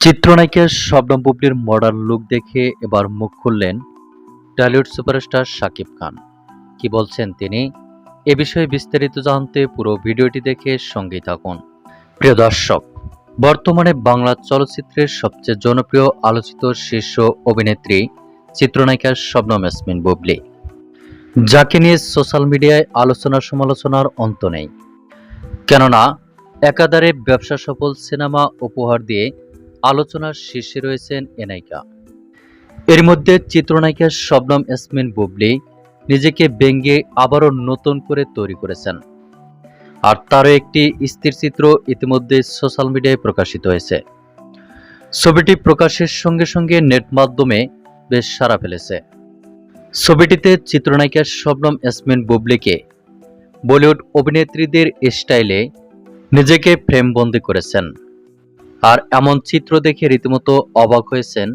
চিত্রনায়িকা শবনম বুবলির modern look দেখে এবার মুখ খুললেন টলিউড সুপারস্টার শাকিব খান। কি বলছেন তিনি? এ বিষয়ে বিস্তারিত জানতে পুরো ভিডিওটি দেখে সঙ্গেই থাকুন। প্রিয় দর্শক, বর্তমানে বাংলা চলচ্চিত্রের সবচেয়ে জনপ্রিয় আলোচিত শীর্ষ অভিনেত্রী চিত্রনায়িকা শবনম ইয়াসমিন বুবলি। যাকে নিয়ে সোশ্যাল মিডিয়ায় আলোচনা সমালোচনার অন্ত নেই। কেননা, একাধারে ব্যবসা সফল সিনেমা উপহার দিয়ে আলোচনার শীর্ষে রয়েছেন এ নায়িকা। এর মধ্যে চিত্রনায়িকা শবনম ইয়াসমিন বুবলি নিজেকে ব্যঙ্গে আবারও নতুন করে তৈরি করেছেন। আর তারও একটি স্থির চিত্র ইতিমধ্যে সোশ্যাল মিডিয়ায় প্রকাশিত হয়েছে। ছবিটি প্রকাশের সঙ্গে সঙ্গে নেট মাধ্যমে বেশ সাড়া ফেলেছে। ছবিটিতে চিত্রনায়িকা শবনম ইয়াসমিন বুবলিকে বলিউড অভিনেত্রীদের স্টাইলে নিজেকে ফ্রেমবন্দি করেছেন। আর এমন চিত্র দেখে রীতিমতো অবাক হয়েছেন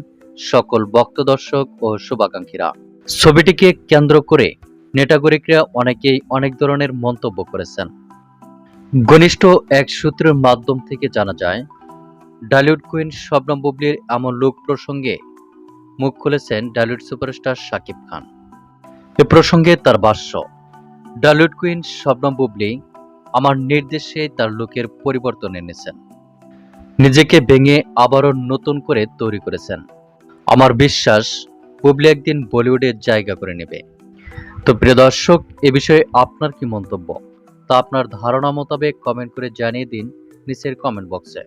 সকল ভক্ত দর্শক ও শুভাকাঙ্ক্ষীরা। ছবিটিকে কেন্দ্র করে নেটাগরিকরা অনেকেই অনেক ধরনের মন্তব্য করেছেন। ঘনিষ্ঠ এক সূত্রের মাধ্যম থেকে জানা যায়, ডালিউড কুইন শবনম বুবলির এমন লোক প্রসঙ্গে মুখ খুলেছেন ডালিউড সুপারস্টার শাকিব খান। এ প্রসঙ্গে তার ভাষ্য, ডালিউড কুইন শবনম বুবলি আমার নির্দেশে তার লুকের পরিবর্তন এনেছেন। নিজেকে ভেঙে আবারও নতুন করে তৈরি করেছেন। আমার বিশ্বাস বুবলি একদিন বলিউডে জায়গা করে নেবে। তো প্রিয় দর্শক, এ বিষয়ে আপনার কি মন্তব্য? তা আপনার ধারণা মোতাবেক কমেন্ট করে জানিয়ে দিন নিচের কমেন্ট বক্সে।